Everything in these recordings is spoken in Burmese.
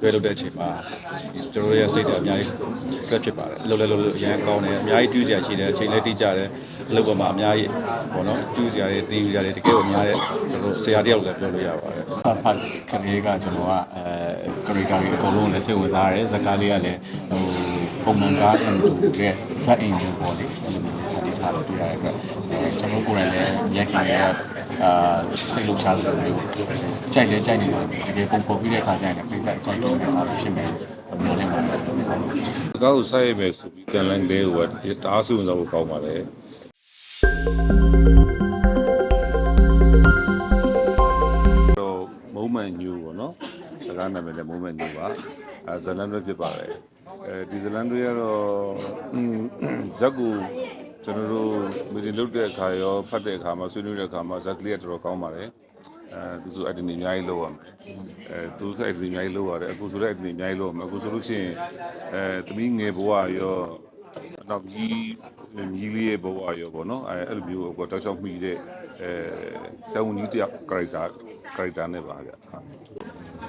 တွဲလုပ်တဲ့အချိန်မှာကျွန်တော်တို့ရဲ့စိတ်တွေအများကြီး stress ဖြစ်ပါတယ်လှုပ်လဲလှုပ်လို့အရင်ကောင်းတယ်အများကြီးတူးစရာရှိတယ်အချိန်လည်းတိကျတယ်အလုပ်ပေါ်မှာအများကြီးပေါ့နော်တူးစရာတွေတင်ယူစရာတွေတကယ်ကိုများတယ်ကျွန်တော်တို့ဆရာတယောက်လည်းပြောလို့ရပါတယ်ဖတ်ဖတ်ကလေးကကျွန်တော်ကအဲ character တွေအကုန်လုံးလည်းစိတ်ဝင်စားရတယ်ဇာတ်ကားလေးကလည်းဟိုပုံမှန်ကားအတူတဲ့ဇက်အိမ်မျိုးပေါ့လေအဲ့လိုမျိုးဖတ် ထားလို့တွေ့ရတဲ့အတွက်အဲကျွန်တော်ကိုယ်တိုင်လည်းရက်ခင်ရအာစိတ်လှုပ်ရှားလို့မျိုးကြိုက်လဲကြိုက်နေတယ်တကယ်ပုံဖော်ပြီးတဲ့အခါကျရင်ပြိတ္တကြိုက်နေတာဖြစ်မယ်မျိုးလေးမှာ။ကောက်ကိုစိုက်ရမယ်ဆိုပြီးကန်လန်လေးကိုကတအားစုံစားဖို့ကောင်းပါလေ။တော့မုံမှန်ညူပေါ့နော်။စကားနာမည်လည်းမုံမှန်ညူပါ။အဲဇလန်တွေဖြစ်ပါတယ်။အဲဒီဇလန်တွေကတော့ဇက်ကို ကျွန်တော်တို့မီဒီလုတ်တဲ့အခါရောဖတ်တဲ့အခါမှာဆွေးနွေးတဲ့အခါမှာဇက်ကလေးကတော်တော်ကောင်းပါတယ်။အဲသူဆိုအတနေအများကြီးလောက်ရမယ်။အဲသူဆိုအတနေအများကြီးလောက်ရတယ်အခုဆိုလည်းအတနေအများကြီးလောက်ရမယ်အခုဆိုလို့ရှိရင်အဲသမီးငယ်ဘဝရော နောက်ကြီးကြီးလေးရဲ့ဘဝရောပေါ့နော်အဲအဲ့လိုမျိုးကိုတောက်လျှောက်မိတဲ့အဲဆယ်ဝန်ကြီးတယောက် character character နဲ့ပါဗျာထား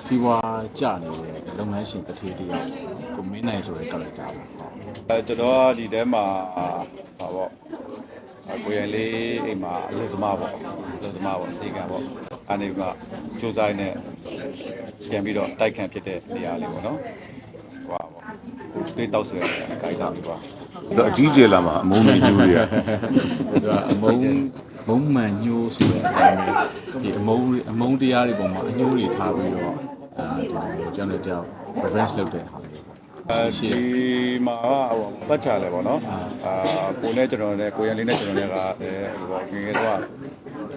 စီဝါကြနေတဲ့လုပ်ငန်းရှင်တစ်ထေးတယောက်ကိုမင်းနိုင်ဆိုတဲ့ character ပေါ့အဲကျွန်တော်ကဒီထဲမှာဟာပေါ့အကိုရန်လေးအိမ်မှာအလုပ်သမားပေါ့အလုပ်သမားပေါ့အစီကံပေါ့အနေကစူးစမ်းနေပြန်ပြီးတော့တိုက်ခံဖြစ်တဲ့နေရာလေးပေါ့နော်ဟွာပေါ့ကို တွေးတောက်ဆွဲအကိုင်းလာပြီပါသူအကြီးကျယ်လာမှာအမုန်းမင်းညူတွေကသူကအမုန်းမုံမှန်ညိုးဆိုတဲ့အတိုင်းပဲဒီအမုန်းအမုန်းတရားတွေပေါ်မှာအညိုးတွေထားပြီးတော့အဲဒီကျွန်တော်တို့ revenge လုပ်တဲ့ဟာမျိုးပေါ့အဲဒီမှာဟိုပတ်ချလဲပေါ့နော်အာကိုနဲ့ကျွန်တော်နဲ့ကိုရန်လေးနဲ့ကျွန်တော်နဲ့ကအဲဟိုငယ်ငယ်တော့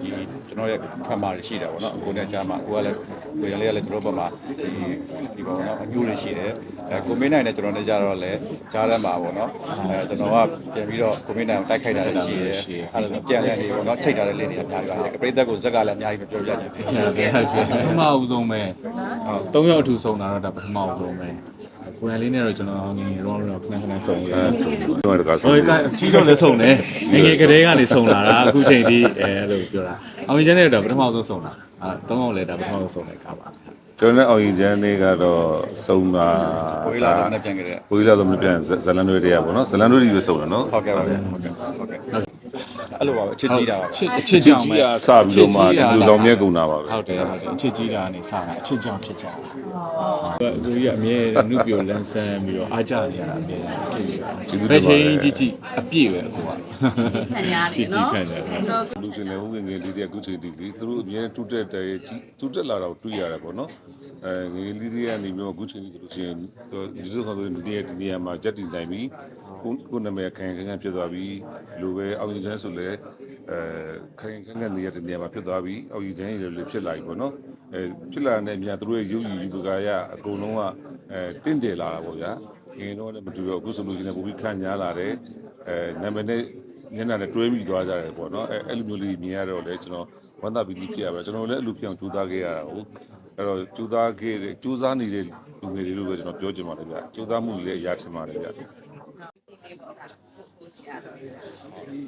ဒီကျွန်တော်ရဲ့ဖတ်မာတွေရှိတာပေါ့နော်ကိုနဲ့ကြားမှာကိုကလည်းကိုရန်လေးကလည်းကျွန်တော်ဘက်မှာဒီဒီပေါ့နော်အညိုးတွေရှိတယ်အဲကိုမင်းနိုင်နဲ့ကျွန်တော်နဲ့ကြားတော့လည်းကြားထဲမှာပေါ့နော်အဲကျွန်တော်ကပြန်ပြီးတော့ကိုမင်းနိုင်ကိုတိုက်ခိုက်တာလည်းရှိတယ်အဲလိုပြန်ပြန်နေပေါ့နော်ချိတ်ထားတဲ့လေးတွေအများကြီးပါတယ်ပရိသတ်ကိုဇက်ကလည်းအများကြီးမပြောပြချင်ဘူးဟုတ်တယ်ဟုတ်တယ်ပထမအဦးဆုံးပဲဟုတ်၃ယောက်အထူဆုံးတာတော့ဒါပထမအဦးဆုံးပဲ ကိုယ်ရလေးနဲ့တော့ကျွန်တော်ငယ်ငယ်တော့တော့ခဏခဏစုံရတယ်ကျွန်တော်တကားဆိုဟိုကကြီးတော့လည်းစုံတယ်ငယ်ငယ်ကလေးကနေစုံလာတာအခုချိန်ဒီအဲလို့ပြောတာအောင်မြင်တဲ့တော့ပထမဆုံးစုံတာအဲ၃ယောက်လည်းဒါပထမဆုံးစုံတဲ့ကားပါကျွန်တော်နဲ့အောင်ရင်ချမ်းလေးကတော့စုံတာကိုကြီးလာတော့နဲ့ပြန်ခဲ့တယ်ကိုကြီးလာတော့မပြန်ဇလန်တွေတွေကပေါ့နော်ဇလန်တွေတွေပဲစုံတယ်နော်ဟုတ်ကဲ့ပါဗျဟုတ်ကဲ့ဟုတ်ကဲ့ အဲ့လိုပါပဲအချစ်ကြီးတာပါချစ်အချစ်ကြောင့်ကြီးပဲကစပြီးတော့မှဒီလိုလောင်မြဲကုန်တာပါပဲဟုတ်တယ်ဟုတ်တယ်အချစ်ကြီးတာကနေစတာအချစ်ကြောင့်ဖြစ်ကြတာကိုကြီးကအမြဲနုပြိုလန်းဆန်းပြီးတော့အားကြနေရတာအမြဲအချစ်ကြီးပဲချင်းကြီးကြီးအပြည့်ပဲအခုကခံရတယ်နော်ခံရတယ် လူရှင်လည်းဟိုငယ်ငယ်လေးတွေကအခုချိန်ဒီလေးသူတို့အမြဲတူတက်တယ်ကြီးတူတက်လာတော့တွေ့ရတယ်ပေါ့နော်အဲငယ်လေးတွေကနေပြီးတော့အခုချိန်ဒီဆိုလို့ရှိရင်ဒီလိုဆိုတော့ဒီနေရာဒီနေရာမှာဂျက်တီနိုင်ပြီး ကိုကိုနာမည်ခံခံခံဖြစ်သွားပြီးလိုပဲအောင်ရင်ချမ်းဆိုလဲအဲခံခံခံနေရတဲ့နေရာမှာဖြစ်သွားပြီးအောင်ရင်ချမ်းရလည်းဖြစ်လာပြီပေါ့နော်အဲဖြစ်လာတဲ့အမြသူတို့ရဲ့ရုပ်ရည်ဒီပကာရအကုန်လုံးကအဲတင့်တယ်လာတာပေါ့ဗျာငယ်တော့လည်းမတူတော့အခုဆိုလို့ရှိရင်ပုံပြီးခံညားလာတယ်အဲနာမည်နဲ့ညနေနဲ့တွဲပြီးသွားကြတယ်ပေါ့နော်အဲအဲ့လိုမျိုးလေးမြင်ရတော့လေကျွန်တော်ဝမ်းသာပြီးဖြစ်ရပါကျွန်တော်လည်းအဲ့လိုဖြစ်အောင်ကြိုးစားခဲ့ရတာဟုတ်အဲ့တော့ကြိုးစားခဲ့တဲ့ကြိုးစားနေတဲ့လူငယ်တွေလို့ပဲကျွန်တော်ပြောချင်ပါတယ်ဗျကြိုးစားမှုတွေလည်းအရာထင်ပါတယ်ဗျ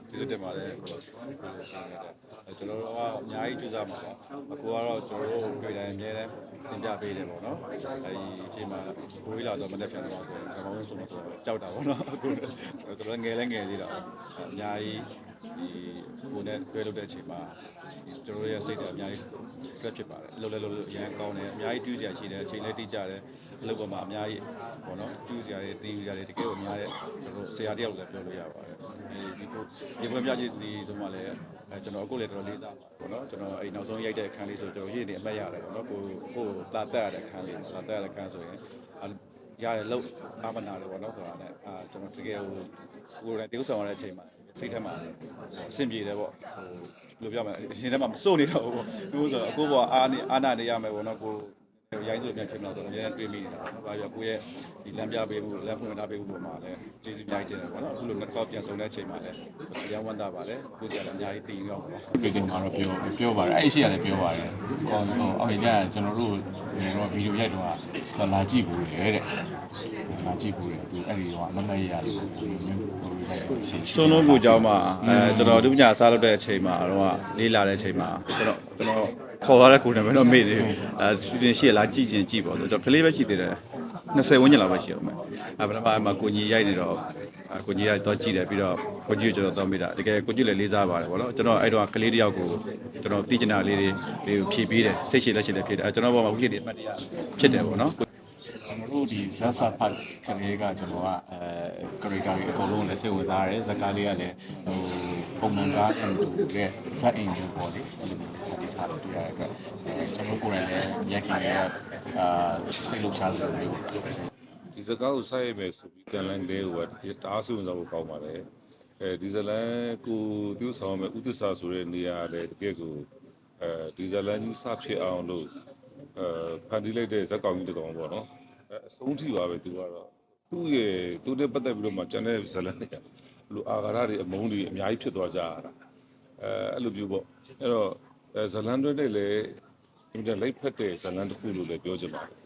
ကျေးဇူးတင်ပါတယ်ကိုလိုကျွန်တော်တို့ကအများကြီးကြိုးစားမှာပါအကိုကတော့ကျွန်တော်တို့တွေ့တိုင်းအများနဲ့သင်ပြပေးတယ်ပေါ့နော်အဲဒီအချိန်မှာကိုကြီးလာတော့မနေ့ပြန်တော့ဆိုတော့ဘာမှမဆိုမဆိုကြောက်တာပေါ့နော်အခုတော်တော်ငယ်လဲငယ်သေးတာအများကြီး ဒီကိုနဲ့တွေ့လို့တဲ့အချိန်မှာကျွန်တော်တို့ရဲ့စိတ်တွေအများကြီး stress ဖြစ်ပါတယ်လှုပ်လဲလှုပ်လို့အရင်ကောင်းတယ်အများကြီးတူးစရာရှိတယ်အချိန်လည်းတိကျတယ်အလုပ်ပေါ်မှာအများကြီးပေါ့နော်တူးစရာတွေတင်ယူစရာတွေတကယ်ကိုအများရဲ့ကျွန်တော်ဆရာတယောက်လည်းပြောလို့ရပါတယ်ဒီကိုဒီပွဲပြကြီးဒီဆိုမှလည်းအဲကျွန်တော်အခုလည်းတော်တော်လေးစားပါတယ်ပေါ့နော်ကျွန်တော်အဲ့နောက်ဆုံးရိုက်တဲ့အခန်းလေးဆိုကျွန်တော်ရည်နေအမှတ်ရတယ်ပေါ့နော်ကိုကိုတာတက်ရတဲ့အခန်းလေးတာတက်ရတဲ့အခန်းဆိုရင်ရတယ်လို့အာမနာတယ်ပေါ့နော်ဆိုတာနဲ့အာကျွန်တော်တကယ်ဟိုကိုယ်တိုင်တိကျဆောင်ရတဲ့အချိန်မှာ စိတ်ထဲမှာအဆင်ပြေတယ်ပေါ့ဟိုဘယ်လိုပြောမလဲအရှင်ထဲမှာမစိုးနေတော့ဘူးပေါ့သူဆိုတော့အခုဘောအာနေအာနာနေရမယ်ပေါ့နော်ကိုရိုင်းဆိုပြန်ဖြစ်တော့တော့အများကြီးတွေးမိနေတာပေါ့နော်။ဘာကြောင့်ကိုယ့်ရဲ့ဒီလမ်းပြပေးမှုလမ်းဖွင့်ထားပေးမှုပုံမှာလည်းကျေးဇူးများကြီးတင်တယ်ပေါ့နော်။အခုလိုနှစ်ကောက်ပြန်ဆုံတဲ့အချိန်မှာလည်းအရောင်းဝမ်းသာပါလေ။ကိုယ်စီကလည်းအများကြီးတည်ရောက်ပါပါဒီကိန်းမှာတော့ပြောပြောပါတယ်အဲ့ရှိရလည်းပြောပါတယ်ဟောဟိုအော်ရကျွန်တော်တို့ငယ်တော့ဗီဒီယိုရိုက်တော့လာကြည့်ဘူးလေတဲ့ လာကြည့်ဘူးတယ်သူအဲ့ဒီတော့လက်မဲ့ရတယ်ဟိုလိုက်ရှင်စွန်းလုံးကိုကြောင်းမှာအဲကျွန်တော်ဒုပညာစားလုပ်တဲ့အချိန်မှာတော့လေးလာတဲ့အချိန်မှာကျွန်တော်ကျွန်တော်ခေါ်သွားတဲ့ကိုယ်နဲ့ပဲတော့မေ့တယ်အဲသူတင်ရှိရလားကြည့်ချင်းကြည့်ပေါ့ဆိုတော့ကလေးပဲရှိသေးတယ်20ဝန်းကျင်လောက်ပဲရှိအောင်မယ်အဲပထမအမှကိုကြီးရိုက်နေတော့ကိုကြီးကတော့ကြည့်တယ်ပြီးတော့ကိုကြီးကိုကျွန်တော်တော့မိတာတကယ်ကိုကြီးလည်းလေးစားပါတယ်ဗောနော်ကျွန်တော်အဲ့တော့ကလေးတယောက်ကိုကျွန်တော်သိကျင်တာလေးတွေလေးကိုဖြည့်ပေးတယ်စိတ်ရှိလက်ရှိလည်းဖြည့်တယ်အဲကျွန်တော်ဘောမှာဥပဒေအမှတ်တရဖြစ်တယ်ဗောနော် ကျွန်တော်တို့ဒီဇက်ဆာဖတ်ကလေးကကျွန်တော်ကအဲ character တွေအကုန်လုံးလည်းစိတ်ဝင်စားရတယ်ဇက်ကားလေးကလည်းဟိုပုံမှန်ကားအတူတဲ့ဇက်အိမ်မျိုးပေါ့လေအဲ့လိုမျိုးဖတ်ထားလို့တွေ့ရတဲ့အတွက်အဲကျွန်တော်ကိုယ်တိုင်လည်းရက်ခင်ရအာစိတ်လှုပ်ရှားလို့မျိုးဒီစကားကိုစိုက်ရမယ်ဆိုပြီးကန်လန်လေးကိုကတအားဆုံးစားဖို့ကောင်းပါတယ်အဲဒီဇလန်ကိုသူ့ဆောင်မဲ့ဥဒ္ဒစာဆိုတဲ့နေရာလေတကယ်ကိုအဲဒီဇလန်ကြီးစဖြစ်အောင်လို့အဲဖန်တီးလိုက်တဲ့ဇက်ကောင်ကြီးတစ်ကောင်ပေါ့နော် အဲအဆုံးထိပါပဲသူကတော့သူ့ရဲ့သူနဲ့ပတ်သက်ပြီးတော့မှကျန်တဲ့ဇလန်တွေကလူအာဃာရတွေအမုန်းတွေအများကြီးဖြစ်သွားကြရတာအဲအဲ့လိုမျိုးပေါ့အဲ့တော့အဲဇလန်တွေနဲ့လည်းအင်တာလိုက်ဖက်တဲ့ဇလန်တစ်ခုလို့လည်းပြောချင်ပါတယ်